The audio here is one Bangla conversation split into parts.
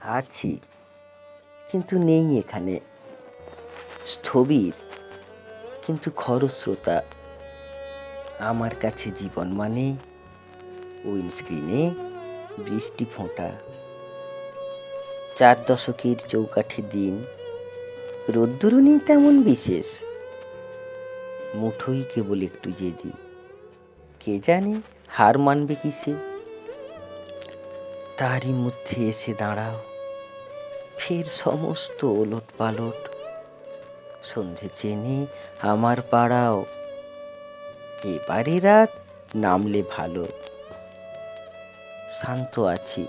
আছি, কিন্তু নেই এখানে। স্থবির, কিন্তু খরস্রোতা। আমার কাছে জীবন মানে উইন্ডস্ক্রিনে বৃষ্টি ফোঁটা। চার দশকের চৌকাঠি দিন, রোদ্দুরও নেই তেমন বিশেষ। মুঠোই কেবল একটু জেদি। কে জানে হার মানবে কিসে? তারই মধ্যে এসে দাঁড়াও। ফের সমস্ত ওলট পালট সন্ধে চেনে আমার পাড়াও। এবারে রাত নামলে ভালো। শান্ত আছি,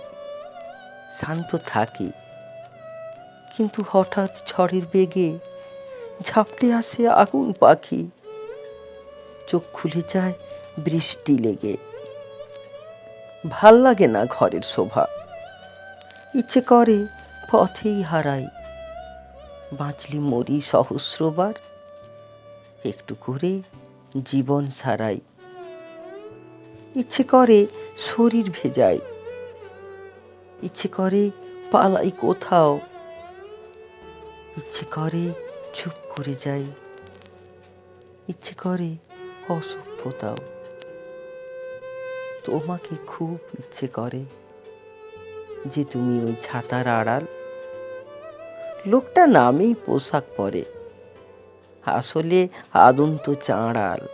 শান্ত থাকি। কিন্তু হঠাৎ ঝড়ের বেগে ঝাপটে আসে আগুন পাখি। চোখ খুলে যায় বৃষ্টি লেগে। ভালো লাগে না ঘরের শোভা। ইচ্ছে করে পথেই হারাই। বাঁচলি মরি সহস্রবার, একটু করে জীবন সারাই। ইচ্ছে করে শরীর ভেজাই, ইচ্ছে করে পালাই কোথাও, ইচ্ছে করে চুপ করে যাই, ইচ্ছে করে অসভ্যতাও। তোমাকে খুব ইচ্ছে করে যে তুমি ওই ছাতার আড়াল লোকটা নামেই পোশাক পরে। আসলে আদন্ত চাঁড়াল।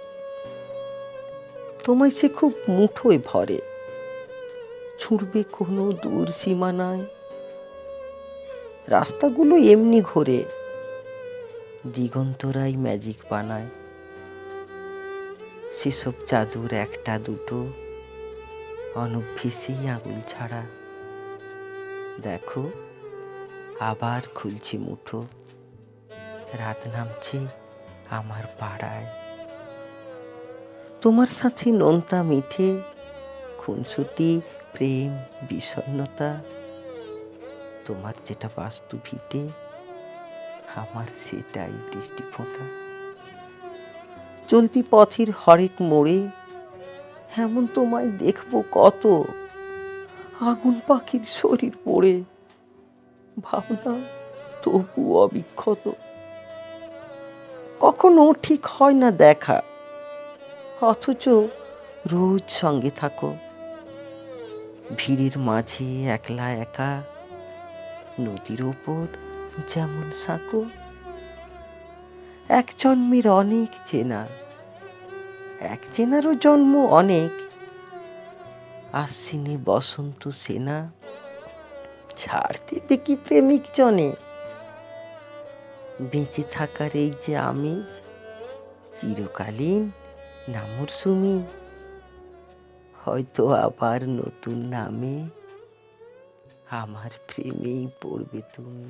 তোমায় সে খুব মুঠোয় ভরে। ছুঁড়বে কোনো দূর সীমানায়। রাস্তাগুলো এমনি ঘোরে। দিগন্তরাই ম্যাজিক বানায়। সেসব চাদর একটা দুটো অনভ্যেসেই আঙুল ছাড়া। দেখো আবার খুলছি মুঠো। রাত নামছে আমার পাড়ায়। তোমার সাথে নোনতা মিঠে, খুনসুটি, প্রেম, বিষণ্ণতা। তোমার যেটা বাস্তু ভিটে, আমার সেটাই বৃষ্টি ফোঁটা। চলতি পথের হরেক মোড়ে, এমন তোমায় দেখব কত। আগুন পাখির শরীর পড়ে। ভাবনা তবু অবিক্ষত। কখনো ঠিক হয় না দেখা, অথচ রোজ সঙ্গে থাকো। ভিড়ের মাঝে একলা একা, নদীর ওপর যেমন সাঁকো। এক জন্মের অনেক চেনা, এক চেনারও জন্ম অনেক। আশ্বিনে বসন্ত সেনা ছাড় দেবে কি প্রেমিক জনে? বেঁচে থাকার এই যে আমি চিরকালীন নামর সুমি হয়তো আবার নতুন নামে আমার প্রেমেই পড়বে তুমি।